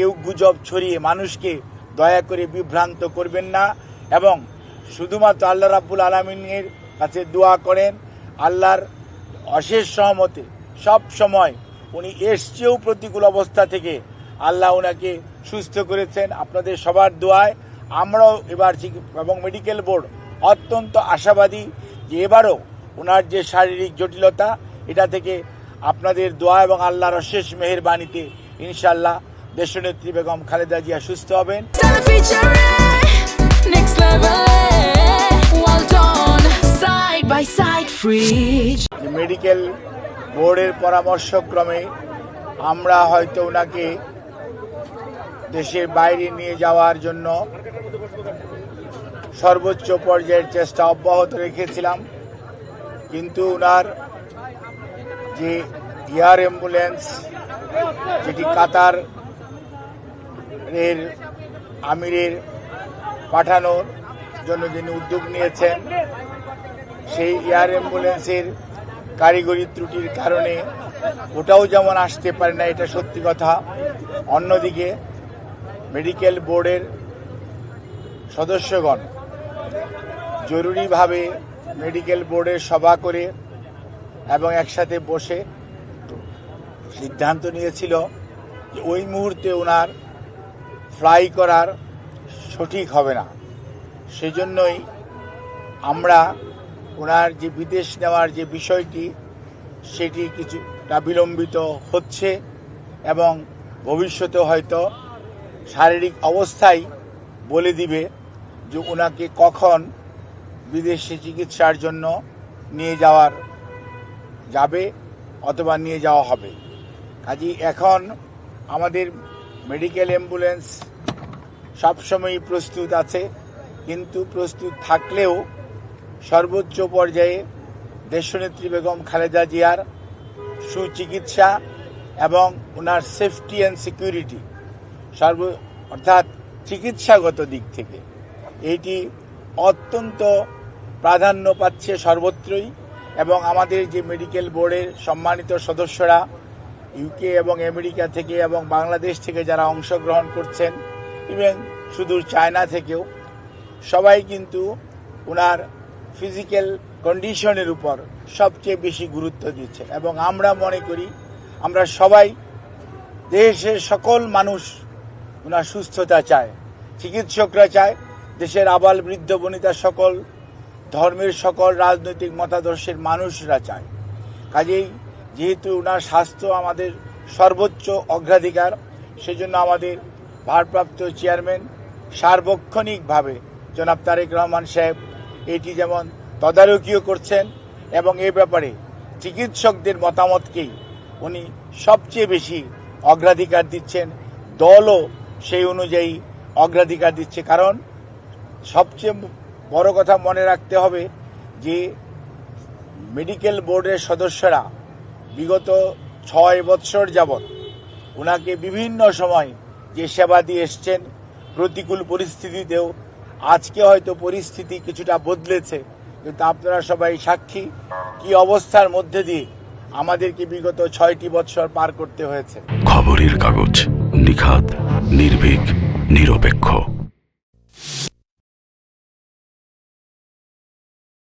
কেউ গুজব ছড়িয়ে মানুষকে দয়া করে বিভ্রান্ত করবেন না এবং শুধুমাত্র আল্লাহ রাব্বুল আলমিনের কাছে দোয়া করেন, আল্লাহর অশেষ সহমতে সব সময় উনি এসছেও প্রতিকূল অবস্থা থেকে আল্লাহ ওনাকে সুস্থ করেছেন। আপনাদের সবার দোয়ায় আমরাও এবার এবং মেডিকেল বোর্ড অত্যন্ত আশাবাদী যে এবারও ওনার যে শারীরিক জটিলতা, এটা থেকে আপনাদের দোয়া এবং আল্লাহর অশেষ মেহেরবাণীতে ইনশাল্লাহ দেশনেত্রী বেগম খালেদা জিয়া সুস্থ হবেন। মেডিকেল বোর্ডের পরামর্শক্রমে আমরা হয়তো ওনাকে দেশের বাইরে নিয়ে যাওয়ার জন্য সর্বোচ্চ পর্যায়ের চেষ্টা অব্যাহত রেখেছিলাম। কিন্তু ওনার যে এয়ার অ্যাম্বুলেন্স যেটি কাতার এর আমিরের পাঠানোর জন্য যিনি উদ্যোগ নিয়েছেন, সেই এয়ার অ্যাম্বুলেন্সের কারিগরি ত্রুটির কারণে ওটাও যেমন আসতে পারে না, এটা সত্যি কথা। অন্যদিকে মেডিকেল বোর্ডের সদস্যগণ জরুরিভাবে মেডিকেল বোর্ডের সভা করে এবং একসাথে বসে সিদ্ধান্ত নিয়েছিল যে ওই মুহূর্তে ওনার ফ্লাই করার সঠিক হবে না। সেজন্যই আমরা ওনার যে বিদেশ নেওয়ার যে বিষয়টি, সেটি কিছুটা বিলম্বিত হচ্ছে এবং ভবিষ্যতে হয়তো শারীরিক অবস্থাই বলে দিবে যে ওনাকে কখন বিদেশে চিকিৎসার জন্য নিয়ে যাওয়ার যাবে অথবা নিয়ে যাওয়া হবে। কাজেই এখন আমাদের মেডিকেল অ্যাম্বুলেন্স সবসময়ই প্রস্তুত আছে, কিন্তু প্রস্তুত থাকলেও সর্বোচ্চ পর্যায়ে দেশনেত্রী বেগম খালেদা জিয়ার সুচিকিৎসা এবং ওনার সেফটি অ্যান্ড সিকিউরিটি সর্ব, অর্থাৎ চিকিৎসাগত দিক থেকে এটি অত্যন্ত প্রাধান্য পাচ্ছে সর্বত্রই এবং আমাদের যে মেডিকেল বোর্ডের সম্মানিত সদস্যরা ইউকে এবং আমেরিকা থেকে এবং বাংলাদেশ থেকে যারা অংশগ্রহণ করছেন ইভেন সুদূর চায়না থেকেও, সবাই কিন্তু ওনার ফিজিক্যাল কন্ডিশনের উপর সবচেয়ে বেশি গুরুত্ব দিচ্ছে। এবং আমরা মনে করি, আমরা সবাই দেশের সকল মানুষ ওনার সুস্থতা চায়, চিকিৎসকরা চায়, দেশের আবাল বৃদ্ধ বনিতা সকল ধর্মের সকল রাজনৈতিক মতাদর্শের মানুষরা চায়। কাজেই যেহেতু ওনার স্বাস্থ্য আমাদের সর্বোচ্চ অগ্রাধিকার, সেজন্য আমাদের ভারপ্রাপ্ত চেয়ারম্যান সার্বক্ষণিকভাবে জনাব তারেক রহমান সাহেব এটি যেমন তদারকিও করছেন এবং এ ব্যাপারে চিকিৎসকদের মতামতকেই উনি সবচেয়ে বেশি অগ্রাধিকার দিচ্ছেন। দলও সেই অনুযায়ী অগ্রাধিকার দিচ্ছে। কারণ সবচেয়ে বড় কথা মনে রাখতে হবে যে মেডিকেল বোর্ডের সদস্যরা বিগত ছয় বৎসর যাবৎ ওনাকে বিভিন্ন সময় যে সেবা দিয়ে এসছেন, প্রতিকূল পরিস্থিতিতেও আজকে হয়তো পরিস্থিতি কিছুটা বদলেছে। কিন্তু আপনারা সবাই সাক্ষী, কি অবস্থার মধ্যে দিয়ে আমাদেরকে বিগত ছয়টি বছর পার করতে হয়েছে। খবরের কাগজ নিখাত, নির্ভীক, নিরপেক্ষ।